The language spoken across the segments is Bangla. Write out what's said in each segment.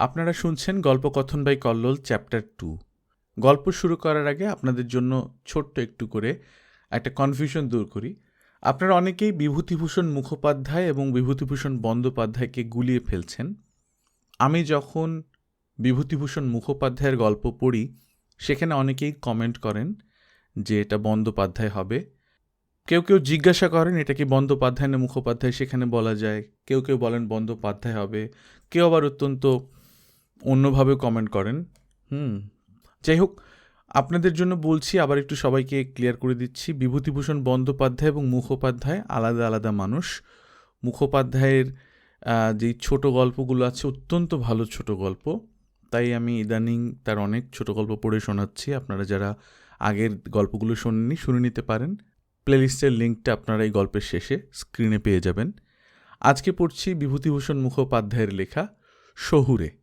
আপনারা শুনছেন Golpokathon by Kallol, chapter two. গল্প শুরু করার আগে আপনাদের জন্য ছোট্ট একটু করে একটা কনফিউশন দূর করি। আপনারা অনেকেই বিভূতিভূষণ মুখোপাধ্যায় এবং বিভূতিভূষণ বন্দ্যোপাধ্যায়কে গুলিয়ে ফেলছেন। আমি যখন বিভূতিভূষণ মুখোপাধ্যায়ের গল্প পড়ি, সেখানে অনেকেই কমেন্ট করেন যে এটা বন্দ্যোপাধ্যায় হবে। কেউ কেউ জিজ্ঞাসা করেন, এটা কি বন্দ্যোপাধ্যায় না মুখোপাধ্যায়? সেখানে বলা যায়, কেউ কেউ বলেন বন্দ্যোপাধ্যায় হবে। কেউ আবার অত্যন্ত অন্যভাবে কমেন্ট করেন। হুম। যাই হোক আপনাদের জন্য বলছি, আবার একটু সবাইকে ক্লিয়ার করে দিচ্ছি। বিভূতিভূষণ বন্দ্যোপাধ্যায় এবং মুখোপাধ্যায় আলাদা আলাদা মানুষ। মুখোপাধ্যায়ের যেই ছোট গল্পগুলো আছে, অত্যন্ত ভালো ছোট গল্প। তাই আমি ইদানিং তার অনেক ছোট গল্প পড়ে শোনাচ্ছি। আপনারা যারা আগের গল্পগুলো শোনেননি, শুনে নিতে পারেন। প্লেলিস্টের লিঙ্কটা আপনারা এই গল্পের শেষে স্ক্রিনে পেয়ে যাবেন। আজকে পড়ছি বিভূতিভূষণ মুখোপাধ্যায়ের লেখা, শহুরে।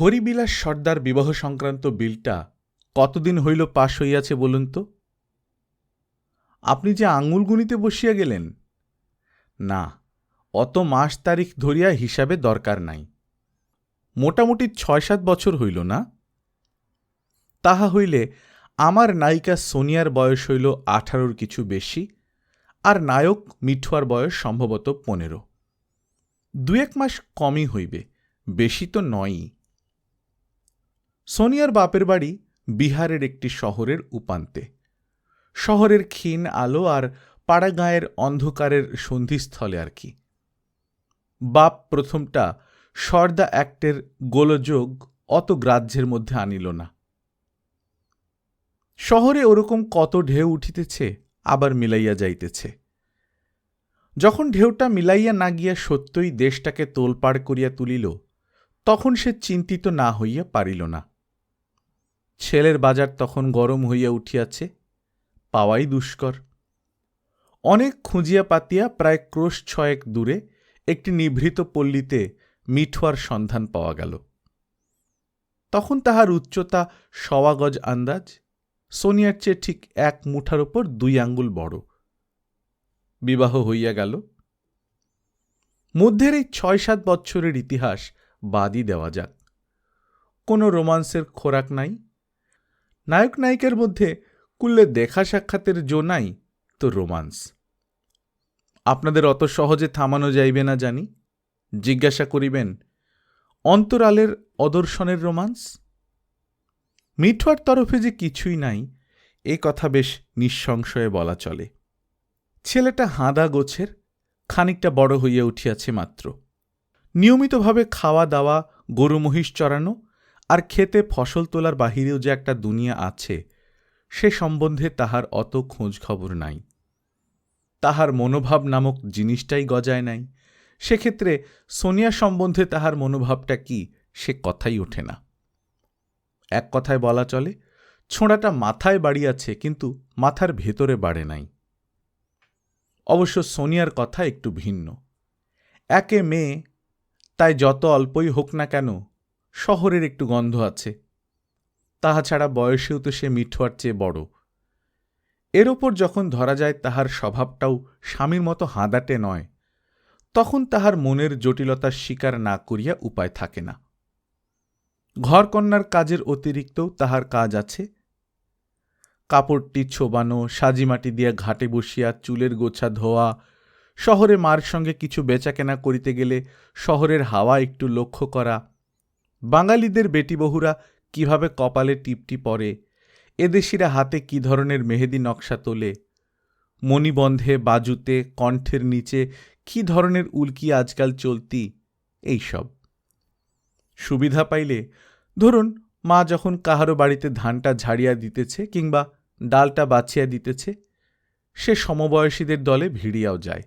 হরিবিলাস সর্দার বিবাহ সংক্রান্ত বিলটা কতদিন হইল পাশ হইয়াছে বলুন তো? আপনি যে আঙুল গুনিতে বসিয়া গেলেন। না, অত মাস তারিখ ধরিয়া হিসাবে দরকার নাই। মোটামুটি ছয় সাত বছর হইল না? তাহা হইলে আমার নায়িকা সোনিয়ার বয়স হইল আঠারোর কিছু বেশি, আর নায়ক মিঠুয়ার বয়স সম্ভবত পনেরো। দু এক মাস কমই হইবে, বেশি তো নয়ই। সোনিয়ার বাপের বাড়ি বিহারের একটি শহরের উপান্তে। শহরের ক্ষীণ আলো আর পাড়াগাঁয়ের অন্ধকারের সন্ধিস্থলে আর কি। বাপ প্রথমটা সর্দা অ্যাক্টের গোলযোগ অত গ্রাহ্যের মধ্যে আনিল না। শহরে ওরকম কত ঢেউ উঠিতেছে, আবার মিলাইয়া যাইতেছে। যখন ঢেউটা মিলাইয়া না গিয়া সত্যই দেশটাকে তোলপাড় করিয়া তুলিল, তখন সে চিন্তিত না হইয়া পারিল না। ছেলের বাজার তখন গরম হইয়া উঠিয়াছে, পাওয়াই দুষ্কর। অনেক খুঁজিয়া পাতিয়া প্রায় ক্রোশ ছয়েক দূরে একটি নিভৃত পল্লীতে মিঠুয়ার সন্ধান পাওয়া গেল। তখন তাহার উচ্চতা সওয়া গজ আন্দাজ, সোনিয়ার চেয়ে ঠিক এক মুঠার ওপর দুই আঙ্গুল বড়। বিবাহ হইয়া গেল। মধ্যের এই ছয় সাত বৎসরের ইতিহাস বাদই দেওয়া যাক। কোনো রোমান্সের খোরাক নাই। নায়ক নায়িকার মধ্যে কুল্লে দেখা সাক্ষাতের জো নাই তো রোমান্স। আপনাদের অত সহজে থামানো যাইবে না জানি। জিজ্ঞাসা করিবেন, অন্তরালের অদর্শনের রোমান্স? মিঠুয়ার তরফে যে কিছুই নাই, এ কথা বেশ নিঃসংশয়ে বলা চলে। ছেলেটা হাঁদা গোছের, খানিকটা বড় হইয়া উঠিয়াছে মাত্র। নিয়মিতভাবে খাওয়া দাওয়া গরু মহিষ চড়ানো আর খেতে ফসল তোলার বাহিরেও যে একটা দুনিয়া আছে, সে সম্বন্ধে তাহার অত খোঁজ খবর নাই। তাহার মনোভাব নামক জিনিসটাই গজায় নাই। সেক্ষেত্রে সোনিয়া সম্বন্ধে তাহার মনোভাবটা কি, সে কথাই ওঠে না। এক কথায় বলা চলে, ছোঁড়াটা মাথায় বাড়িয়াছে, কিন্তু মাথার ভেতরে বাড়ে নাই। অবশ্য সোনিয়ার কথা একটু ভিন্ন। একে মেয়ে, তাই যত অল্পই হোক না কেন শহরের একটু গন্ধ আছে। তাহা ছাড়া বয়সেও তো সে মিঠুয়ার চেয়ে বড়। এর ওপর যখন ধরা যায় তাহার স্বভাবটাও স্বামীর মতো হাঁদাটে নয়, তখন তাহার মনের জটিলতার স্বীকার না করিয়া উপায় থাকে না। ঘরকন্যার কাজের অতিরিক্তও তাহার কাজ আছে। কাপড়টি ছোবানো, সাজিমাটি দিয়া ঘাটে বসিয়া চুলের গোছা ধোয়া, শহরে মার সঙ্গে কিছু বেচাকেনা করিতে গেলে শহরের হাওয়া একটু লক্ষ্য করা বাঙালিদের বেটিবহুরা কীভাবে কপালে টিপটি পরে? এদেশিরা হাতে কি ধরনের মেহেদি নকশা তোলে? মণিবন্ধে, বাজুতে, কণ্ঠের নিচে কি ধরনের উল্কি আজকাল চলতি? এইসব। সুবিধা পাইলে, ধরুন, মা যখন কাহারো বাড়িতে ধানটা ঝাড়িয়া দিতেছে কিংবা ডালটা বাছিয়া দিতেছে, সে সমবয়সীদের দলে ভিড়িয়াও যায়।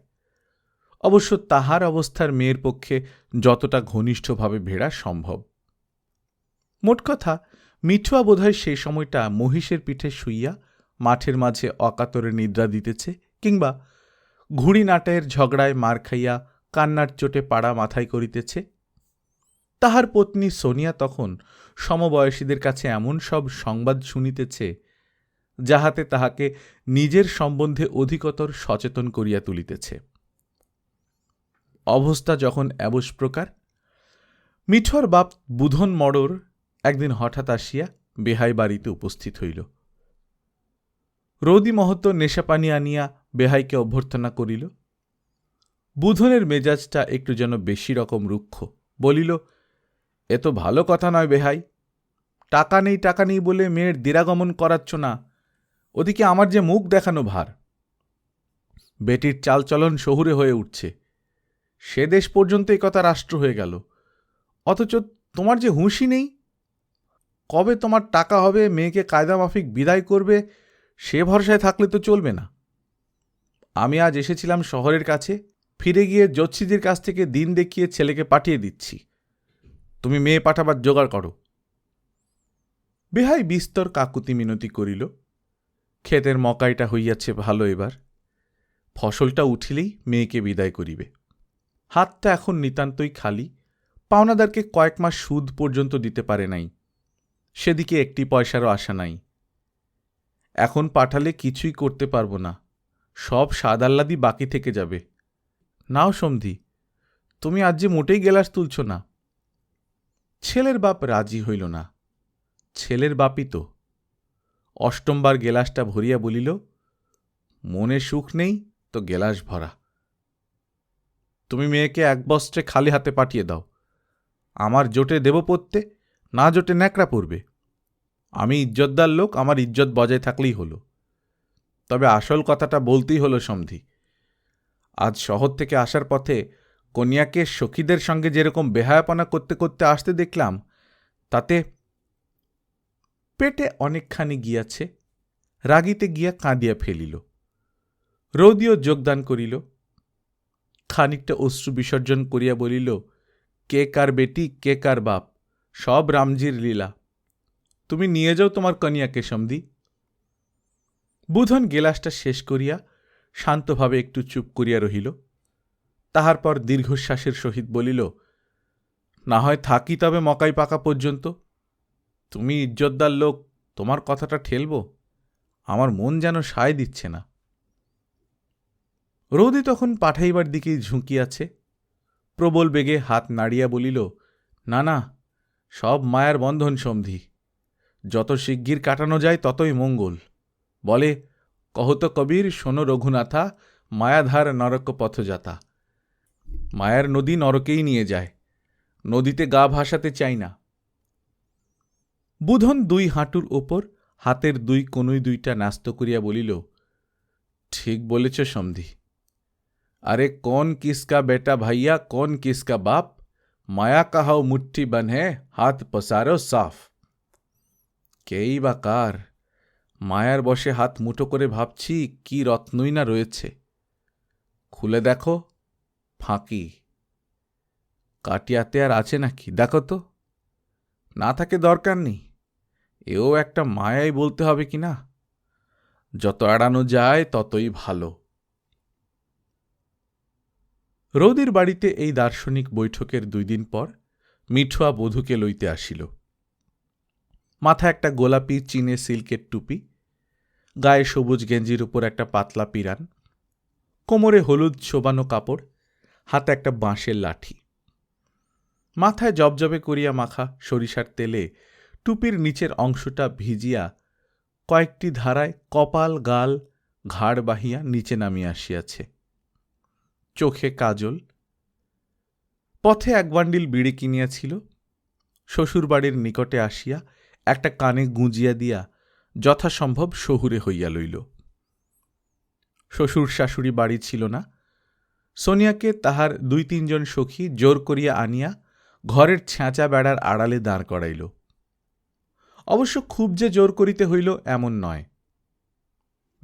অবশ্য তাহার অবস্থার মেয়ের পক্ষে যতটা ঘনিষ্ঠভাবে ভেড়া সম্ভব। মোট কথা, মিঠুয়া বোধহয় সেই সময়টা মহিষের পিঠে শুইয়া মাঠের মাঝে অকাতরে নিদ্রা দিতেছে কিংবা ঘুড়ি নাটায়ের ঝগড়ায় মার খাইয়া কান্নার চোটে পাড়া মাথায় করিতেছে। তাহার পত্নী সোনিয়া তখন সমবয়সীদের কাছে এমন সব সংবাদ শুনিতেছে, যাহাতে তাহাকে নিজের সম্বন্ধে অধিকতর সচেতন করিয়া তুলিতেছে। অবস্থা যখন অ্যাবস প্রকার মিঠর বাপ বুধন মড়র একদিন হঠাৎ আসিয়া বেহাই বাড়িতে উপস্থিত হইল। রৌদি মহত্ব নেশাপানি আনিয়া বেহাইকে অভ্যর্থনা করিল, বুধনের মেজাজটা একটু যেন বেশি রকম রুক্ষ। বলিল, এ তো ভালো কথা নয় বেহাই, টাকা নেই টাকা নেই বলে মেয়ের দিরাগমন করাচ্ছ না, ওদিকে আমার যে মুখ দেখানো ভার। বেটির চালচলন শহুরে হয়ে উঠছে, সে দেশ পর্যন্ত এই কথা রাষ্ট্র হয়ে গেল, অথচ তোমার যে হুঁশই নেই কবে তোমার টাকা হবে, মেয়েকে কায়দা মাফিক বিদায় করবে, সে ভরসায় থাকলে তো চলবে না। আমি আজ এসেছিলাম শহরের কাছে, ফিরে গিয়ে জ্যোৎস্যিদের কাছ থেকে দিন দেখিয়ে ছেলেকে পাঠিয়ে দিচ্ছি। তুমি মেয়ে পাঠাবার জোগাড় করো। বেহাই বিস্তর কাকুতি মিনতি করিল। ক্ষেতের মকাইটা হইয়াছে ভালো এবার। ফসলটা উঠিলেই মেয়েকে বিদায় করিবে। হাতটা এখন নিতান্তই খালি। পাওনাদারকে কয়েক মাস সুদ পর্যন্ত দিতে পারে নাই। সেদিকে একটি পয়সারও আশা নাই। এখন পাঠালে কিছুই করতে পারব না। সব সাদাল্লাদি বাকি থেকে যাবে। নাও সন্ধি, তুমি আজ যে মোটেই গেলাস তুলছ না। ছেলের বাপ রাজি হইল না। ছেলের বাপই তো। অষ্টমবার গেলাসটা ভরিয়া বলিল, মনে সুখ নেই তো গেলাস ভরা। তুমি মেয়েকে এক বস্ত্রে খালি হাতে পাঠিয়ে দাও। আমার জোটে দেব পড়তে না জোটে ন্যাকড়া পড়বে আমি ইজ্জতদার লোক, আমার ইজ্জত বজায় থাকলেই হলো। তবে আসল কথাটা বলতেই হলো সন্ধি। আজ শহর থেকে আসার পথে কনিয়াকে সখীদের সঙ্গে যেরকম বেহায়াপনা করতে করতে আসতে দেখলাম, তাতে পেটে অনেকখানি গিয়াছে, রাগিতে গিয়া কাঁদিয়া ফেলিল। রৌদিও যোগদান করিল। খানিকটা অশ্রু বিসর্জন করিয়া বলিল, কে কার বেটি, কে কার বাপ? সব রামজির লীলা। তুমি নিয়ে যাও তোমার কনিয়াকে সমধি বুধন গেলাসটা শেষ করিয়া শান্তভাবে একটু চুপ করিয়া রহিল। তাহার পর দীর্ঘশ্বাসের সহিত বলিল, না হয় থাকি তবে মকাই পাকা পর্যন্ত। তুমি ইজ্জতদার লোক, তোমার কথাটা ঠেলব। আমার মন যেন সায় দিচ্ছে না। রৌদি তখন পাঠাইবার দিকেই ঝুঁকিয়াছে। প্রবল বেগে হাত নাড়িয়া বলিল, না না, সব মায়ার বন্ধন সন্ধি যত শিগগির কাটানো যায় ততই মঙ্গল। বলে কহত কবির, শোনো রঘুনাথা, মায়াধার নরক পথযাতা মায়ার নদী নরকেই নিয়ে যায়, নদীতে গা ভাসাতে চাই না। বুধন দুই হাঁটুর ওপর, হাতের দুই কনুই দুইটা নাস্ত করিয়া বলিল, ঠিক বলেছ সন্ধি। আরে কোন কিসকা বেটা ভাইয়া, কোন কিসকা বাপ, মায়া কাহাও মুঠি বান হাত পসারো সাফ। কেই বা কার? মায়ার বসে হাত মুঠো করে ভাবছি কি রত্নই না রয়েছে। খুলে দেখো, ফাঁকি। কাটিয়াতে আর আছে নাকি? দেখো তো। না থাকে দরকার নেই। এও একটা মায়াই বলতে হবে কি না? যত এড়ানো যায় ততই ভালো। রৌদির বাড়িতে এই দার্শনিক বৈঠকের দুই দিন পর মিঠুয়া বধূকে লইতে আসিল। মাথা একটা গোলাপি চিনে সিল্কের টুপি, গায়ে সবুজ গেঞ্জির উপর একটা পাতলা পিরান, কোমরে হলুদ শোবানো কাপড়, হাতে একটা বাঁশের লাঠি। মাথায় জবজবে করিয়া মাখা সরিষার তেলে টুপির নিচের অংশটা ভিজিয়া কয়েকটি ধারায় কপাল, গাল, ঘাড় বাহিয়া নিচে নামিয়া আসিয়াছে। চোখে কাজল। পথে এক বান্ডিল বিড়ি কিনিয়াছিল, শ্বশুরবাড়ির নিকটে আসিয়া একটা কানে গুঁজিয়া দিয়া যথাসম্ভব শহুরে হইয়া লইল। শ্বশুর শাশুড়ি বাড়ি ছিল না। সোনিয়াকে তাহার দুই তিনজন সখী জোর করিয়া আনিয়া ঘরের ছ্যাঁচা বেড়ার আড়ালে দাঁড় করাইল। অবশ্য খুব যে জোর করিতে হইল এমন নয়।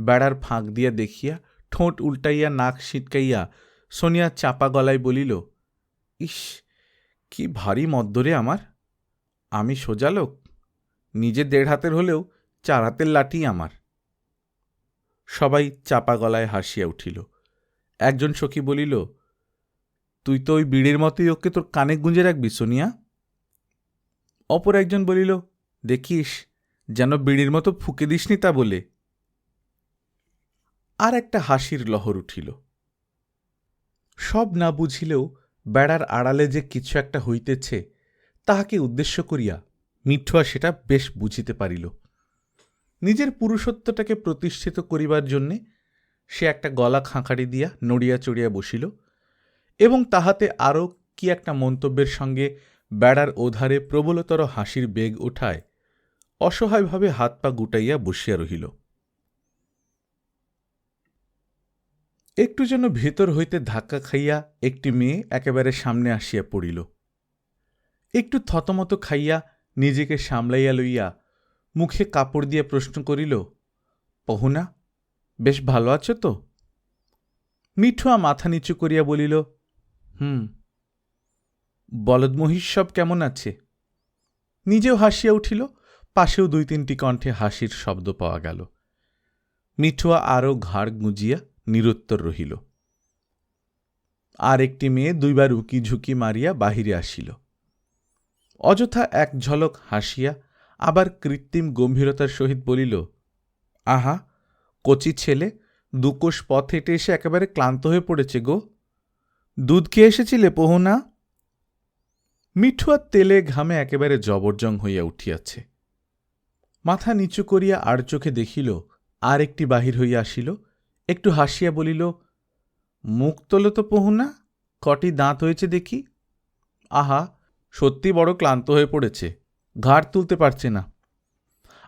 বেড়ার ফাঁক দিয়া দেখিয়া ঠোঁট উল্টাইয়া নাক ছিটকাইয়া সোনিয়া চাপা গলায় বলিল, ইস, কি ভারী মদ্দরে আমার। আমি সোজা লোক। নিজে দেড় হাতের হলেও চার হাতের লাঠি আমার। সবাই চাপা গলায় হাসিয়া উঠিল। একজন সখী বলিল, তুই তো ওই বিড়ির মতোই ওকে তোর কানে গুঁজে রাখবি, সোনিয়া? অপর একজন বলিল, দেখিস, যেন বিড়ির মতো ফুকে দিসনি তা বলে। আর একটা হাসির লহর উঠিল। সব না বুঝিলেও বেড়ার আড়ালে যে কিছু একটা হইতেছে, তাহাকে উদ্দেশ্য করিয়া মিঠুয়া সেটা বেশ বুঝিতে পারিল। নিজের পুরুষত্বটাকে প্রতিষ্ঠিত করিবার জন্যে সে একটা গলা খাঁকারি দিয়া নড়িয়া চড়িয়া বসিল এবং তাহাতে আরও কি একটা মন্তব্যের সঙ্গে বেড়ার ওধারে প্রবলতর হাসির বেগ ওঠায় অসহায়ভাবে হাত পা গুটাইয়া বসিয়া রহিল। একটু যেন ভেতর হইতে ধাক্কা খাইয়া একটি মেয়ে একেবারে সামনে আসিয়া পড়িল। একটু থতমত খাইয়া নিজেকে সামলাইয়া লইয়া মুখে কাপড় দিয়ে প্রশ্ন করিল, পহুনা, বেশ ভালো আছো তো? মিঠুয়া মাথা নিচু করিয়া বলিল, হুম। বলদ মহিষ সব কেমন আছে? নিজেও হাসিয়া উঠিল, পাশেও দুই তিনটি কণ্ঠে হাসির শব্দ পাওয়া গেল। মিঠুয়া আরও ঘাড় গুঁজিয়া নিরুত্তর রহিল। আর একটি মেয়ে দুইবার উকি ঝুঁকি মারিয়া বাহিরে আসিল। অযথা এক ঝলক হাসিয়া আবার কৃত্রিম গম্ভীরতার সহিত বলিল, আহা, কচি ছেলে, দুকোষ পথ হেঁটে এসে একেবারে ক্লান্ত হয়ে পড়েছে গো। দুধ খেয়ে এসেছিলে পহুনা মিঠুয়ার তেলে ঘামে একেবারে জবরজং হইয়া উঠিয়াছে। মাথা নিচু করিয়া আর চোখে দেখিল, আর একটি বাহির হইয়া আসিল, একটু হাসিয়া বলিল, মুখ তোলো তো পহুনা কটি দাঁত হয়েছে দেখি? আহা সত্যি বড় ক্লান্ত হয়ে পড়েছে। ঘাড় তুলতে পারছে না।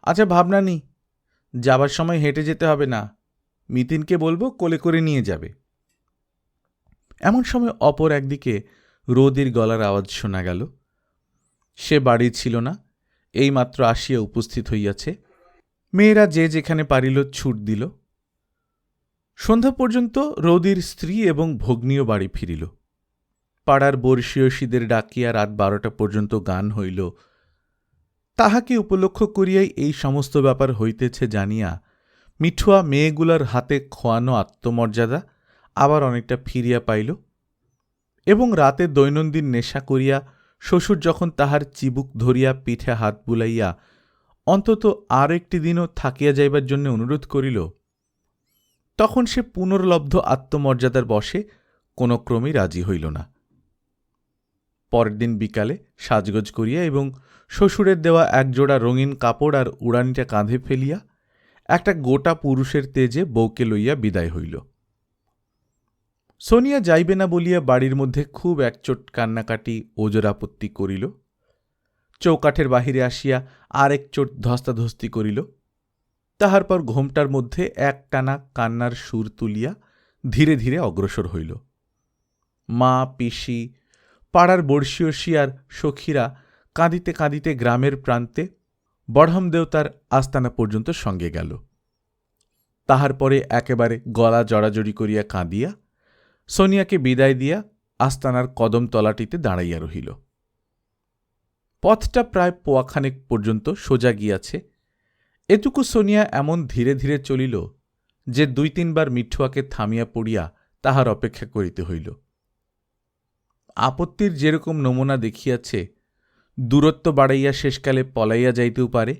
আচ্ছা ভাবনা নি যাবার সময় হেঁটে যেতে হবে না। মিতিনকে বলব কোলে করে নিয়ে যাবে। এমন সময় অপর একদিকে রোদির গলার আওয়াজ শোনা গেল। সে বাড়ি ছিল না, এইমাত্র আসিয়া উপস্থিত হইয়াছে। মেয়েরা যে যেখানে পারিল ছুট দিল। সন্ধ্যা পর্যন্ত রৌদির স্ত্রী এবং ভগ্নীয় বাড়ি ফিরিল। পাড়ার বর্ষীয়সীদের ডাকিয়া রাত বারোটা পর্যন্ত গান হইল। তাহাকে উপলক্ষ করিয়াই এই সমস্ত ব্যাপার হইতেছে জানিয়া মিঠুয়া মেয়েগুলার হাতে খোয়ানো আত্মমর্যাদা আবার অনেকটা ফিরিয়া পাইল এবং রাতে দৈনন্দিন নেশা করিয়া শ্বশুর যখন তাহার চিবুক ধরিয়া পিঠে হাত বুলাইয়া অন্তত আর একটি দিনও থাকিয়া যাইবার জন্য অনুরোধ করিল, তখন সে পুনর্লব্ধ আত্মমর্যাদার বশে কোনো ক্রমেই রাজি হইল না। পরের দিন বিকালে সাজগোজ করিয়া এবং শ্বশুরের দেওয়া একজোড়া রঙিন কাপড় আর উড়ানিটা কাঁধে ফেলিয়া একটা গোটা পুরুষের তেজে বউকে লইয়া বিদায় হইল। সোনিয়া যাইবে না বলিয়া বাড়ির মধ্যে খুব একচোট কান্নাকাটি ওজোর আপত্তি করিল। চৌকাঠের বাহিরে আসিয়া আর এক চোট ধস্তাধস্তি করিল। তাহার পর ঘোমটার মধ্যে এক টানা কান্নার সুর তুলিয়া ধীরে ধীরে অগ্রসর হইল। মা, পিসি পাড়ার বর্ষীয়সী আর সখীরা কাঁদিতে কাঁদিতে গ্রামের প্রান্তে বড়হম দেবতার আস্তানা পর্যন্ত সঙ্গে গেল। তাহার পরে একেবারে গলা জড়াজড়ি করিয়া কাঁদিয়া সোনিয়াকে বিদায় দিয়া আস্তানার কদম তলাটিতে দাঁড়াইয়া রহিল। পথটা প্রায় পোয়াখানেক পর্যন্ত সোজা গিয়াছে। এটুকু সোনিয়া এমন ধীরে ধীরে চলিল যে দুই তিনবার মিঠুয়াকে থামিয়া পড়িয়া তাহার অপেক্ষা করিতে হইল। আপত্তির যেরকম নমুনা দেখিয়াছে, দূরত্ব বাড়াইয়া শেষকালে পলাইয়া যাইতেও পারে,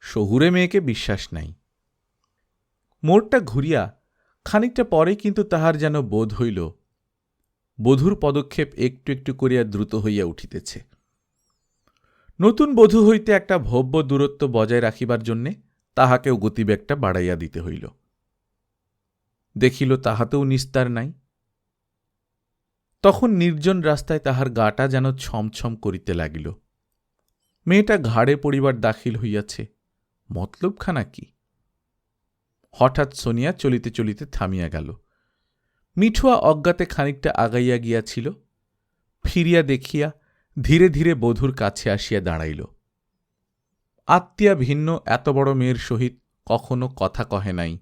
শহুরে মেয়েকে বিশ্বাস নাই। মোড়টা ঘুরিয়া খানিকটা পরে কিন্তু তাহার যেন বোধ হইল, বধূর পদক্ষেপ একটু একটু করিয়া দ্রুত হইয়া উঠিতেছে। নতুন বধূ হইতে একটা ভব্য দূরত্ব বজায় রাখিবার জন্যে তাহাকেও গতিবেগটা বাড়াইয়া দিতে হইল। দেখিল তাহাতেও নিস্তার নাই তখন নির্জন রাস্তায় তাহার গাটা যেন ছমছম করিতে লাগিল। মেয়েটা ঘাড়ে পড়িবার দাখিল হইয়াছে, মতলবখানা কি? হঠাৎ সোনিয়া চলিতে চলিতে থামিয়া গেল। মিঠুয়া অজ্ঞাতে খানিকটা আগাইয়া গিয়াছিল, ফিরিয়া দেখিয়া ধীরে ধীরে বধূর কাছে আসিয়া দাঁড়াইল। আত্মীয়া ভিন্ন, এত বড় মেয়ের সহিত কখনো কথা কহে নাই।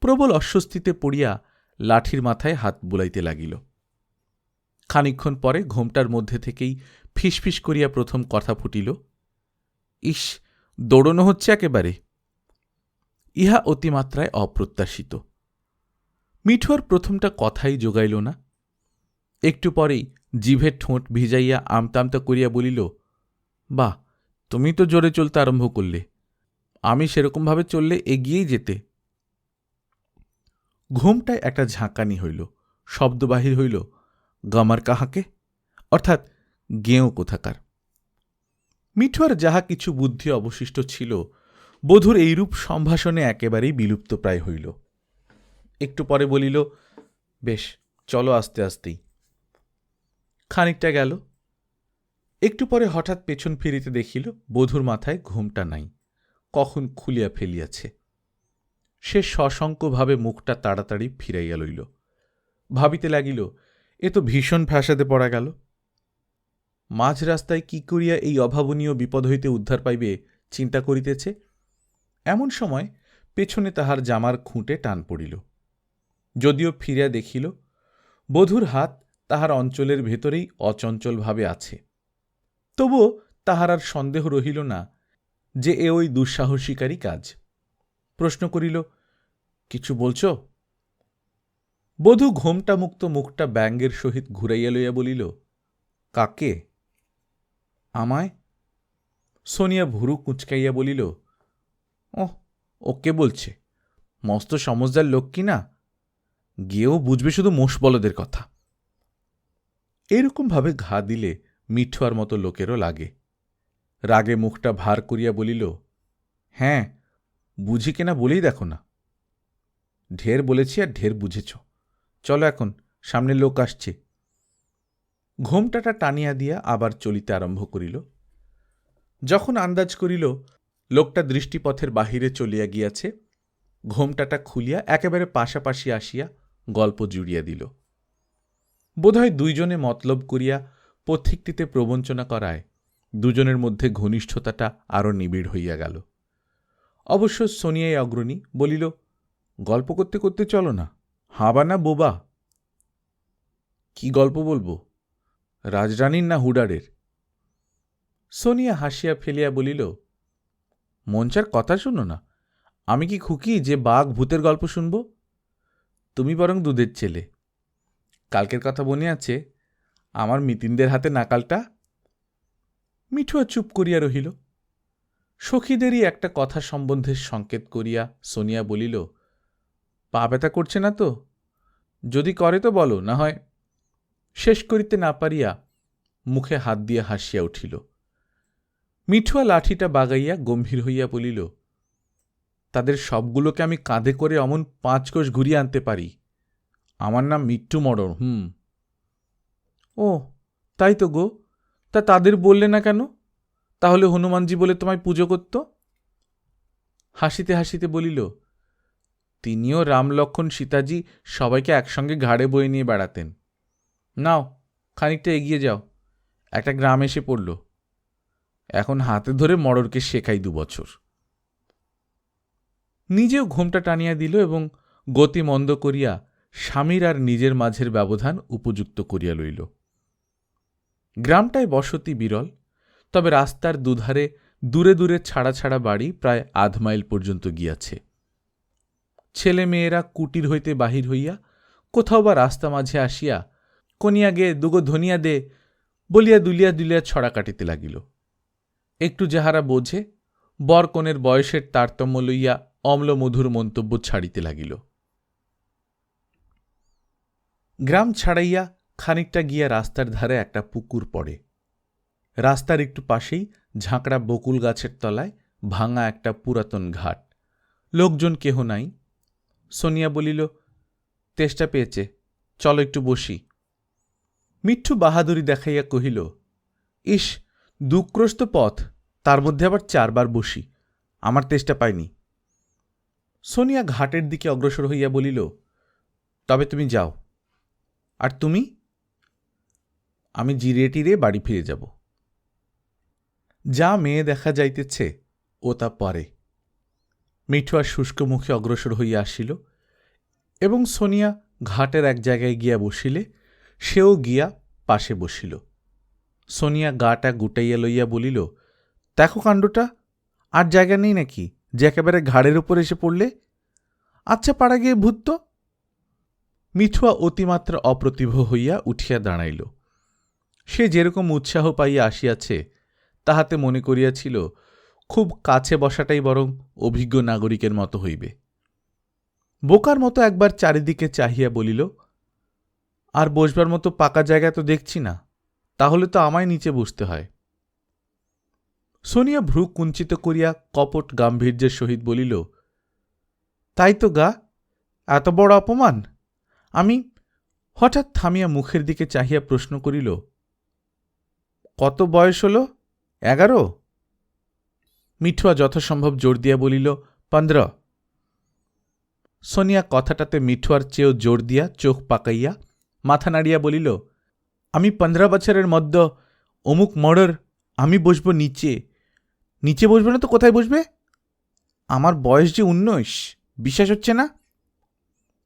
প্রবল অস্বস্তিতে পড়িয়া লাঠির মাথায় হাত বুলাইতে লাগিল। খানিক্ষণ পরে ঘোমটার মধ্যে থেকেই ফিসফিস করিয়া প্রথম কথা ফুটিল, ইস, দৌড়নো হচ্ছে একেবারে। ইহা অতিমাত্রায় অপ্রত্যাশিত। মিঠুয়ার প্রথমটা কথাই যোগাইল না। একটু পরেই জিভের ঠোঁট ভিজাইয়া আমতামতা করিয়া বলিল, বাহ, তুমি তো জোরে চলতে আরম্ভ করলে। আমি সেরকমভাবে চললে এগিয়েই যেতে। ঘুমটায় একটা ঝাঁকানি হইল, শব্দ বাহির হইল গামার কাহাকে? অর্থাৎ গেঁও কোথাকার? মিঠুয়ার যাহা কিছু বুদ্ধি অবশিষ্ট ছিল, বধূর এইরূপ সম্ভাষণে একেবারেই বিলুপ্তপ্রায় হইল। একটু পরে বলিল, বেশ, চলো আস্তে আস্তেই। খানিকটা গেল। একটু পরে হঠাৎ পেছন ফিরিতে দেখিল, বধূর মাথায় ঘুমটা নাই, কখন খুলিয়া ফেলিয়াছে। সে সশঙ্কভাবে মুখটা তাড়াতাড়ি ফিরাইয়া লইল। ভাবিতে লাগিল এ তো ভীষণ ফ্যাসাদে পড়া গেল। মাঝ রাস্তায় কি করিয়া এই অভাবনীয় বিপদ হইতে উদ্ধার পাইবে চিন্তা করিতেছে? এমন সময় পেছনে তাহার জামার খুঁটে টান পড়িল। যদিও ফিরিয়া দেখিল, বধূর হাত তাহার অঞ্চলের ভেতরেই অচঞ্চলভাবে আছে। তবুও তাহার আর সন্দেহ রহিল না যে এ ওই দুঃসাহসিকারী কাজ। প্রশ্ন করিল, কিছু বলছ? বধূ ঘোমটা মুক্ত মুখটা ব্যঙ্গের সহিত ঘুরাইয়া লইয়া বলিল, কাকে? আমায়? সোনিয়া ভুরু কুঁচকাইয়া বলিল, ওহ, ওকে বলছে। মস্ত সমজদার লোক কি না? গিয়েও বুঝবে শুধু মোষ বলদের কথা। এরকমভাবে ঘা দিলে মিঠুয়ার মতো লোকেরও লাগে। রাগে মুখটা ভার করিয়া বলিল হ্যাঁ বুঝি কিনা বলেই দেখো না। ঢের বলেছি আর ঢের বুঝেছ। চলো এখন, সামনে লোক আসছে। ঘোমটাটা টানিয়া দিয়া আবার চলিতে আরম্ভ করিল। যখন আন্দাজ করিল, লোকটা দৃষ্টিপথের বাহিরে চলিয়া গিয়াছে, ঘোমটাটা খুলিয়া একেবারে পাশাপাশি আসিয়া গল্প জুড়িয়া দিল। বোধহয় দুইজনে মতলব করিয়া পথিকটিতে প্রবঞ্চনা করায়, দুজনের মধ্যে ঘনিষ্ঠতাটা আরও নিবিড় হইয়া গেল। অবশ্য সোনিয়াই অগ্রণী, বলিল, গল্প করতে করতে চলো না। হাবা না বোবা? কি গল্প বলব? রাজরানীর না হুডারের? সোনিয়া হাসিয়া ফেলিয়া বলিল মঞ্চার কথা শুনো না, আমি কি খুকি যে বাঘ ভূতের গল্প শুনব? তুমি বরং দুধের ছেলে। কালকের কথা মনে আছে, আমার মিতিনদের হাতে নাকালটা? মিঠুয়া চুপ করিয়া রহিল। সখীদেরই একটা কথা সম্বন্ধে সংকেত করিয়া সোনিয়া বলিল, পা ব্যথা করছে না তো? যদি করে তো বলো, না হয় শেষ করিতে না পারিয়া মুখে হাত দিয়া হাসিয়া উঠিল। মিঠুয়া লাঠিটা বাগাইয়া গম্ভীর হইয়া বলিল, তাদের সবগুলোকে আমি কাঁধে করে অমন পাঁচ কোষ ঘুরিয়ে আনতে পারি। আমার নাম মিট্টু মডর হুম। ও, তাই তো গো। তা তাদের বললে না কেন? তাহলে হনুমানজি বলে তোমায় পুজো করত? হাসিতে হাসিতে বলিল তিনিও রামলক্ষণ সীতাজি সবাইকে একসঙ্গে ঘাড়ে বয়ে নিয়ে বেড়াতেন। নাও, খানিকটা এগিয়ে যাও। একটা গ্রাম এসে পড়ল। এখন হাতে ধরে মররকে শেখাই দু বছর। নিজেও ঘোমটা টানিয়া দিল এবং গতি মন্দ করিয়া স্বামীর আর নিজের মাঝের ব্যবধান উপযুক্ত করিয়া লইল। গ্রামটায় বসতি বিরল, তবে রাস্তার দুধারে দূরে দূরে ছাড়া ছাড়া বাড়ি প্রায় আধ মাইল পর্যন্ত গিয়াছে। ছেলে মেয়েরা কুটির হইতে বাহির হইয়া কোথাও বা রাস্তা মাঝে আসিয়া কনিয়া গে দুগো ধনিয়া দে বলিয়া দুলিয়া দুলিয়া ছড়া কাটিতে লাগিল। একটু যাহারা বোঝে, বর কনের বয়সের তারতম্য লইয়া অম্লমধুর মন্তব্য ছাড়িতে লাগিল। গ্রাম ছাড়াইয়া খানিকটা গিয়া রাস্তার ধারে একটা পুকুর পড়ে। রাস্তার একটু পাশেই ঝাঁকড়া বকুল গাছের তলায় ভাঙা একটা পুরাতন ঘাট। লোকজন কেহ নাই সোনিয়া বলিল, তেষ্টা পেয়েছে, চলো একটু বসি। মিঠু বাহাদুরি দেখাইয়া কহিল, ইস দুক্রস্ত পথ, তার মধ্যে আবার চারবার বসি, আমার তেষ্টা পাইনি সোনিয়া ঘাটের দিকে অগ্রসর হইয়া বলিল, তবে তুমি যাও। আর তুমি? আমি জিরে টিরে বাড়ি ফিরে যাব। যা মেয়ে দেখা যাইতেছে, ও তা পরে। মিঠু আর শুষ্ক মুখে অগ্রসর হইয়া আসিল এবং সোনিয়া ঘাটের এক জায়গায় গিয়া বসিলে, সেও গিয়া পাশে বসিল। সোনিয়া গাটা গুটাইয়া লইয়া বলিল, দেখো কাণ্ডটা, আর জায়গা নেই নাকি, যে একেবারে ঘাড়ের উপর এসে পড়লে? আচ্ছা পাড়া গিয়ে ভূত তো? মিঠুয়া অতিমাত্রা অপ্রতিভ হইয়া উঠিয়া দাঁড়াইল। সে যেরকম উৎসাহ পাইয়া আসিয়াছে, তাহাতে মনে করিয়াছিল খুব কাছে বসাটাই বরং অভিজ্ঞ নাগরিকের মতো হইবে। বোকার মতো একবার চারিদিকে চাহিয়া বলিল, আর বসবার মতো পাকা জায়গা তো দেখছি না, তাহলে তো আমায় নিচে বসতে হয়। সোনিয়া ভ্রু কুঞ্চিত করিয়া কপট গাম্ভীর্যের সহিত বলিল, তাই তো গা, এত বড় অপমান? আমি হঠাৎ থামিয়া মুখের দিকে চাহিয়া প্রশ্ন করিল, কত বয়স হল? এগারো? মিঠুয়া যথাসম্ভব জোর দিয়া বলিল, পন্দ্র, সোনিয়া কথাটাতে মিঠুয়ার চেয়েও জোর দিয়া চোখ পাকাইয়া মাথা নাড়িয়া বলিল, আমি পনেরো বছরের মধ্য অমুক মর্ডার আমি বসবো নিচে। নিচে বসবে না তো কোথায় বসবে? আমার বয়স যে উনিশ বিশ্বাস হচ্ছে না?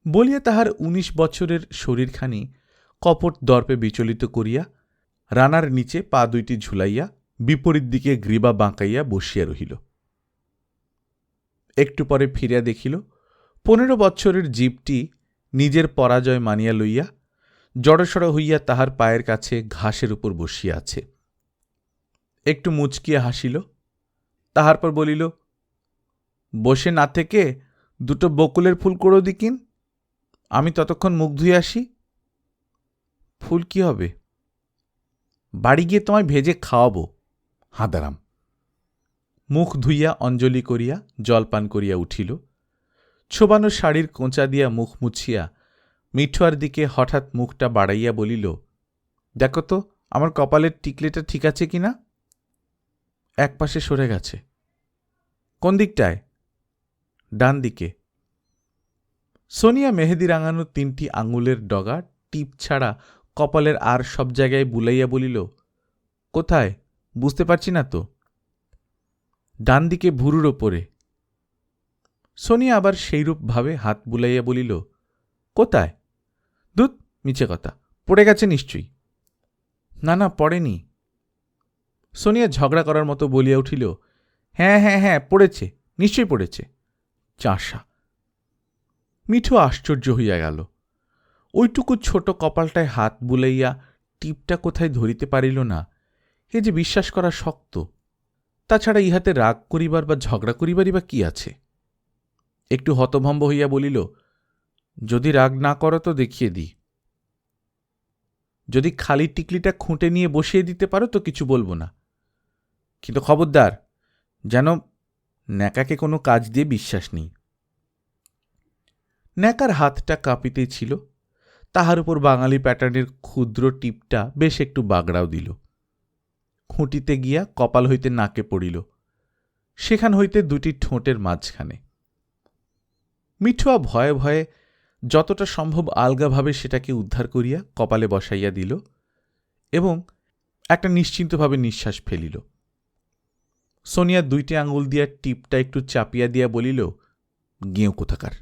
বলিয়া তাহার উনিশ বছরের শরীরখানি কপট দর্পে বিচলিত করিয়া রানার নিচে পা দুইটি ঝুলাইয়া বিপরীত দিকে গ্রীবা বাঁকাইয়া বসিয়া রহিল। একটু পরে ফিরিয়া দেখিল, পনেরো বৎসরের জীবটি নিজের পরাজয় মানিয়া লইয়া জড়সড় হইয়া তাহার পায়ের কাছে ঘাসের উপর বসিয়া আছে। একটু মুচকিয়া হাসিল, তাহার পর বলিল, বসে না থেকে দুটো বকুলের ফুল করো দিকিন, আমি ততক্ষণ মুখ ধুয়ে আসি। ফুল কি হবে? বাড়ি গিয়ে তোমায় ভেজে খাওয়াবো। হাঁদারাম। মুখ ধুইয়া অঞ্জলি করিয়া জলপান করিয়া উঠিল। ছোবানো শাড়ির কোঁচা দিয়া মুখ মুছিয়া মিঠুয়ার দিকে হঠাৎ মুখটা বাড়াইয়া বলিল, দেখো তো, আমার কপালের টিকলেটা ঠিক আছে কি না এক পাশে সরে গেছে। কোন দিকটায়? ডান দিকে। সোনিয়া মেহেদি রাঙানো তিনটি আঙুলের ডগা টিপ ছাড়া কপালের আর সব জায়গায় বুলাইয়া বলিল, কোথায়? বুঝতে পারছি না তো। ডান দিকে ভুরুর ওপরে। সোনিয়া আবার সেইরূপভাবে হাত বুলাইয়া বলিল, কোথায়? দুধ মিছে কথা। পড়ে গেছে নিশ্চয়ই। না না, পড়েনি। সোনিয়া ঝগড়া করার মতো বলিয়া উঠিল হ্যাঁ হ্যাঁ হ্যাঁ পড়েছে, নিশ্চয়ই পড়েছে। চাষা! মিঠু আশ্চর্য হইয়া গেল। ওইটুকু ছোট কপালটায় হাত বুলাইয়া টিপটা কোথায় ধরিতে পারিল না? এ যে বিশ্বাস করা শক্ত তাছাড়া ইহাতে রাগ করিবার বা ঝগড়া করিবারই বা কি আছে? একটু হতভম্ব হইয়া বলিল, যদি রাগ না করো তো দেখিয়ে দিই। যদি খালি টিকলিটা খুঁটে নিয়ে বসিয়ে দিতে পারো তো কিছু বলব না। কিন্তু খবরদার, যেন ন্যাকাকে কোনো কাজ দিয়ে বিশ্বাস নেই। ন্যাকার হাতটা কাঁপিতেই ছিল, তাহার উপর বাঙালি প্যাটার্নের ক্ষুদ্র টিপটা বেশ একটু বাগড়াও দিল। খুঁটিতে গিয়া কপাল হইতে নাকে পড়িল, সেখান হইতে দুটি ঠোঁটের মাঝখানে। মিঠুয়া ভয়ে ভয়ে যতটা সম্ভব আলগাভাবে সেটাকে উদ্ধার করিয়া কপালে বসাইয়া দিল এবং একটা নিশ্চিন্তভাবে নিঃশ্বাস ফেলিল। সোনিয়া দুইটি আঙুল দিয়া টিপটা একটু চাপিয়া দিয়া বলিল, গেঁও কোথাকার?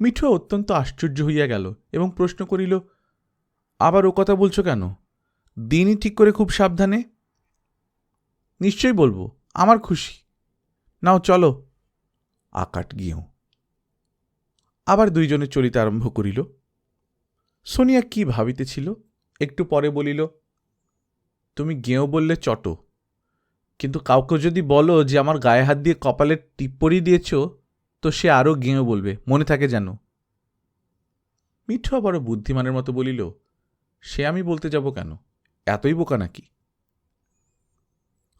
মিঠুয়া অত্যন্ত আশ্চর্য হইয়া গেল এবং প্রশ্ন করিল, আবার ও কথা বলছো কেন? দিনই ঠিক করে খুব সাবধানে? নিশ্চয়ই বলব, আমার খুশি। নাও চলো। আকাট গিয়েও আবার দুইজনে চলিতে আরম্ভ করিল। সোনিয়া কি ভাবিতেছিল? একটু পরে বলিল, তুমি গেঁও বললে চটো। কিন্তু কাউকে যদি বলো যে আমার গায়ে হাত দিয়ে কপালের টিপ্পরি দিয়েছ, তো সে আরও গেঁও বলবে, মনে থাকে যেন। মিঠুয়া বড় বুদ্ধিমানের মতো বলিল, সে আমি বলতে যাব কেন? এতই বোকা নাকি?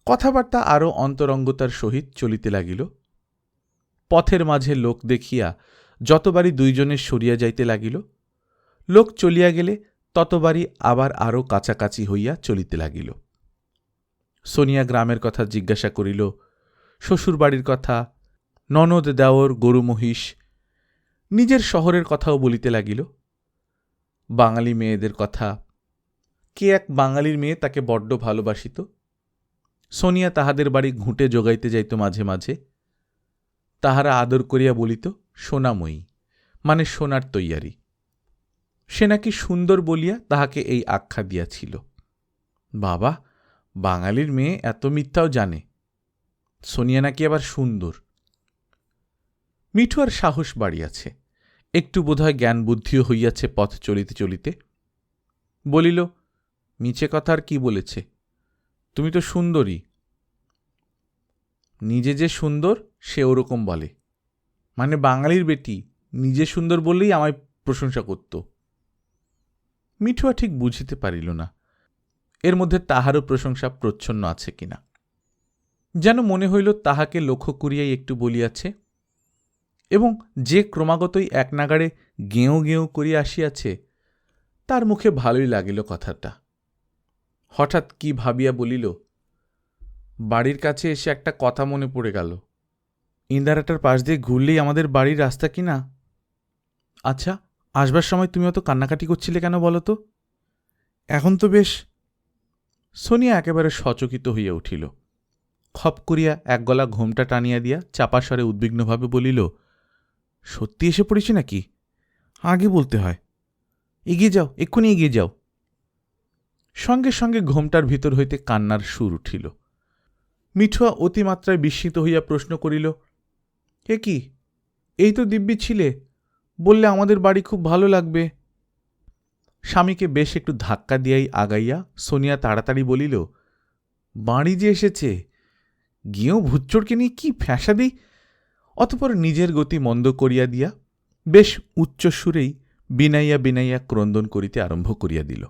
কথাবার্তা আরও অন্তরঙ্গতার সহিত চলিতে লাগিল। পথের মাঝে লোক দেখিয়া যতবারই দুইজনের সরিয়া যাইতে লাগিল, লোক চলিয়া গেলে ততবারই আবার আরও কাছাকাছি হইয়া চলিতে লাগিল। সোনিয়া গ্রামের কথা জিজ্ঞাসা করিল, শ্বশুরবাড়ির কথা, ননদ দেওর, গরু মহিষ, নিজের শহরের কথাও বলিতে লাগিল? বাঙালি মেয়েদের কথা কে এক বাঙালির মেয়ে তাকে বড্ড ভালোবাসিত? সোনিয়া তাহাদের বাড়ি ঘুঁটে জোগাইতে যাইত মাঝে মাঝে। তাহারা আদর করিয়া বলিত, সোনাময়ী মানে সোনার তৈয়ারি। সে নাকি সুন্দর বলিয়া তাহাকে এই আখ্যা দিয়াছিল। বাবা, বাঙালির মেয়ে এত মিথ্যাও জানে। সোনিয়া নাকি আবার সুন্দর? মিঠু আর সাহস বাড়িয়াছে। একটু বোধহয় জ্ঞান বুদ্ধিও হইয়াছে পথ চলিতে চলিতে। বলিল মিছে কথা আর কি বলেছে? তুমি তো সুন্দরী। নিজে যে সুন্দর, সে ওরকম বলে। মানে বাঙালির বেটি, নিজে সুন্দর বললেই আমায় প্রশংসা করত। মিঠুয়া ঠিক বুঝিতে পারিল না, এর মধ্যে তাহারও প্রশংসা প্রচ্ছন্ন আছে কিনা। যেন মনে হইল তাহাকে লক্ষ্য করিয়াই একটু বলিয়াছে, এবং যে ক্রমাগতই এক নাগাড়ে গেঁয়ো গেঁয়ো করিয়া আসিয়াছে, তার মুখে ভালোই লাগিল কথাটা। হঠাৎ কি ভাবিয়া বলিল, বাড়ির কাছে এসে একটা কথা মনে পড়ে গেল। ইন্দারাটার পাশ দিয়ে ঘুরলেই আমাদের বাড়ির রাস্তা কি না? আচ্ছা আসবার সময় তুমি অত কান্নাকাটি করছিলে কেন বলো তো? এখন তো বেশ। সোনিয়া একেবারে সচকিত হইয়া উঠিল। খপ করিয়া এক গলা ঘোমটা টানিয়া দিয়া চাপা স্বরে উদ্বিগ্নভাবে বলিল, সত্যি এসে পড়েছি নাকি? আগে বলতে হয়। এগিয়ে যাও, এক্ষুনি এগিয়ে যাও। সঙ্গে সঙ্গে ঘোমটার ভিতর হইতে কান্নার সুর উঠিল। মিঠুয়া অতিমাত্রায় বিস্মিত হইয়া প্রশ্ন করিল, এ কি? এই তো দিব্যি ছিলে, বললে আমাদের বাড়ি খুব ভালো লাগবে। স্বামীকে বেশ একটু ধাক্কা দিয়াই আগাইয়া সোনিয়া তাড়াতাড়ি বলিল, বাড়ি যে এসেছে, গিয়েও ভুচ্চোরকে নিয়ে কি ফ্যাসা দিই অতপর নিজের গতি মন্দ করিয়া দিয়া বেশ উচ্চ সুরেই বিনাইয়া বিনাইয়া ক্রন্দন করিতে আরম্ভ করিয়া দিল।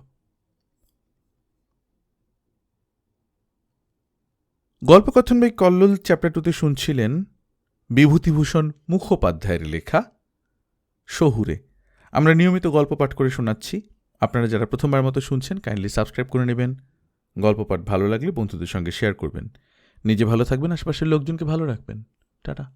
গল্পকথন বাই কল্লোল চ্যাপ্টার টুতে শুনছিলেন বিভূতিভূষণ মুখোপাধ্যায়ের লেখা শহুরে। আমরা নিয়মিত গল্প পাঠ করে শোনাচ্ছি। আপনারা যারা প্রথমবার মতো শুনছেন কাইন্ডলি সাবস্ক্রাইব করে নেবেন। গল্প পাঠ ভালো লাগলে বন্ধুদের সঙ্গে শেয়ার করবেন। নিজে ভালো থাকবেন, আশপাশের লোকজনকে ভালো রাখবেন। টাটা।